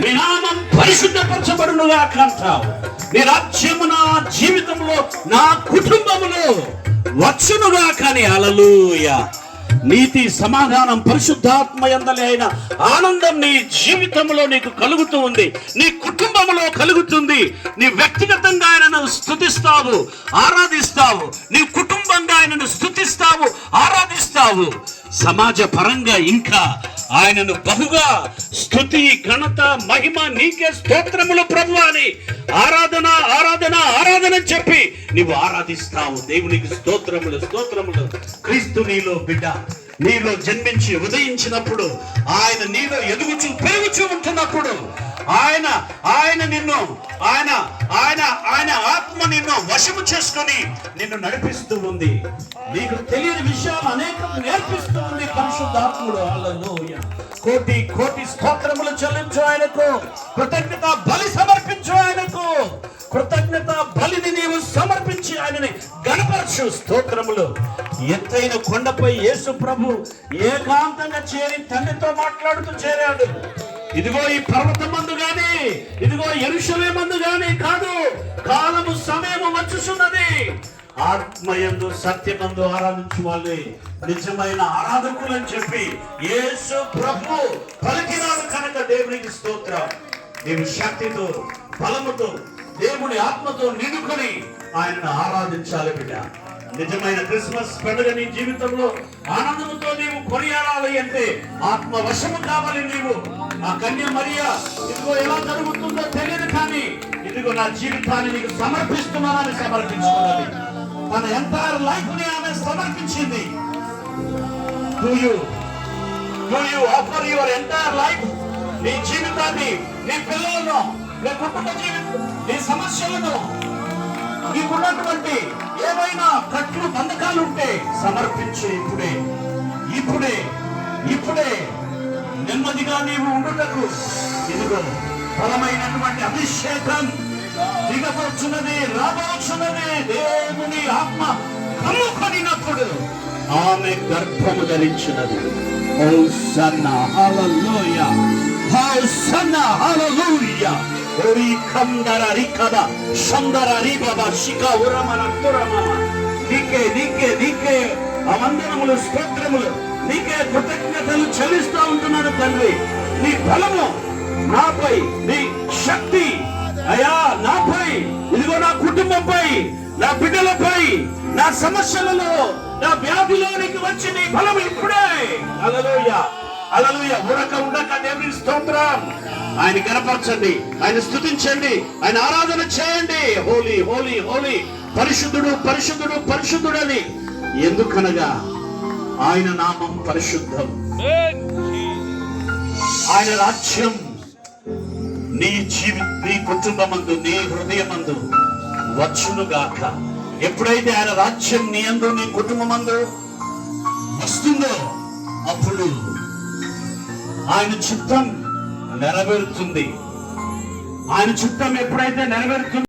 నీ నామం పరిశుద్ధపరచబడునుగా అంటావు నీ రాజ్యము నా జీవితంలో నా కుటుంబములో వచ్చునుగా కానీ అలలుయ నీతి సమాధానం పరిశుద్ధాత్మ ఎందలి అయిన ఆనందం నీ జీవితంలో నీకు కలుగుతూ ఉంది. నీ కుటుంబంలో కలుగుతుంది. నీ వ్యక్తిగతంగా ఆయనను స్థుతిస్తావు ఆరాధిస్తావు. నీ కుటుంబంగా ఆయనను స్థుతిస్తావు ఆరాధిస్తావు. సమాజ పరంగా ఇంకా ఆయనను బహుగా స్థుతి ఘనత మహిమ నీకే స్తోత్రములు ప్రభు అని ఆరాధన ఆరాధన ఆరాధన చెప్పి నీవు ఆరాధిస్తావు. దేవునికి స్తోత్రములు స్తోత్రములు. క్రీస్తు నీలో బిడ్డ. నీలో జన్మించి ఉదయించినప్పుడు ఆయన నీలో ఎదుగుచూ పెరుగుచూ ఉంటున్నప్పుడు ఆయన ఆయన నిన్ను ఆయన ఆయన ఆయన ఆత్మ నిన్ను వశము చేసుకొని నిన్ను నడిపిస్తూ ఉంది. నీకు తెలియని విషయాలు అనేకం నేర్పిస్తూ ఉంది పరిశుద్ధాత్ముడు. కోటి కోటి స్తోత్రములు చెల్లించు ఆయనకు కృతజ్ఞత బలి సమర్పించు యేసు స్తోత్రములు. ఎత్తైన కొండపై యేసు ప్రభు ఏకాంతంగా చేరి తండ్రితో మాట్లాడుతూ చేరాడు. ఇదిగో ఈ పర్వతం మందు గాని ఇదిగో ఎరుషలే మందు గాని కాదు కాలము సమయము వచ్చుచున్నది. ఆత్మయందు సత్యమందు ఆరాధించు వాళ్ళే. నిజమైన ఆరాధకులని చెప్పి యేసు ప్రభు పలికినాడు కనుక దేవునికి స్తోత్రం. నేను శక్తితో బలముతో దేవుని ఆత్మతో నిండుకొని ఆయనను ఆరాధించాలి బిడ్డ. నిజమైన క్రిస్మస్ పండుగ నీ జీవితంలో ఆనందంతో నీవు కొనియాడాలి అంటే ఆత్మ వశము కావాలి నీవు. ఆ కన్య మరియా ఇదిగో ఎలా జరుగుతుందో తెలియదు కానీ ఇదిగో నా జీవితాన్ని నీకు సమర్పిస్తున్నానని సమర్పించుకోవాలి తన ఎంటైర్ లైఫ్ని ఆమె సమర్పించింది. You you offer your entire life నీ జీవితాన్ని నీ పిల్లలను నీ కుటుంబ జీవితం నీ సమస్యలను నీకున్నటువంటి ఏవైనా కట్లు బంధకాలు ఉంటే సమర్పించు ఇప్పుడే. ఇప్పుడే ఇప్పుడే నెమ్మదిగా నీవు ఉండుటకు ఇదిగో బలమైనటువంటి అభిషేకం దిగవచ్చున్నది రాబోచున్నది దేవుని ఆత్మ కమ్ముకొనినప్పుడు ఆమె గర్భము ధరించినది. ఓ సన్న హల్లెలూయ. హో సన్న హల్లెలూయ ఓరి కందర రికద సందర రిబబ శిక ఉరమన తురమమ నీకే నీకే నీకే. ఆ స్తోత్రములు నీకే కృతజ్ఞతలు చెల్లిస్తూ ఉంటున్నాను తండ్రి. నీ బలము నాపై నీ శక్తి అయా నాపై. ఇదిగో నా కుటుంబంపై నా బిడ్డలపై నా సమస్యలలో నా వ్యాధిలోనికి వచ్చి నీ బలం ఇప్పుడే. అలలోయ అలలుయ ఉరక ఉండక దేవుని స్తోత్రం. ఆయన కనపరచండి ఆయన స్థుతించండి ఆయన ఆరాధన చేయండి. హోలీ హోలీ హోలీ. పరిశుద్ధుడు పరిశుద్ధుడు పరిశుద్ధుడని. ఎందుకనగా ఆయన నామం పరిశుద్ధం. ఆయన రాజ్యం నీ జీవి నీ కుటుంబమందు నీ హృదయమందు వచ్చును గాక ఎప్పుడైతే ఆయన రాజ్యం నీ అందు నీ కుటుంబమందు వస్తుందో అప్పుడు ఆయన చిత్తం నెరవేరుతుంది. ఆయన చిత్తం ఎప్పుడైతే నెరవేరుతుంది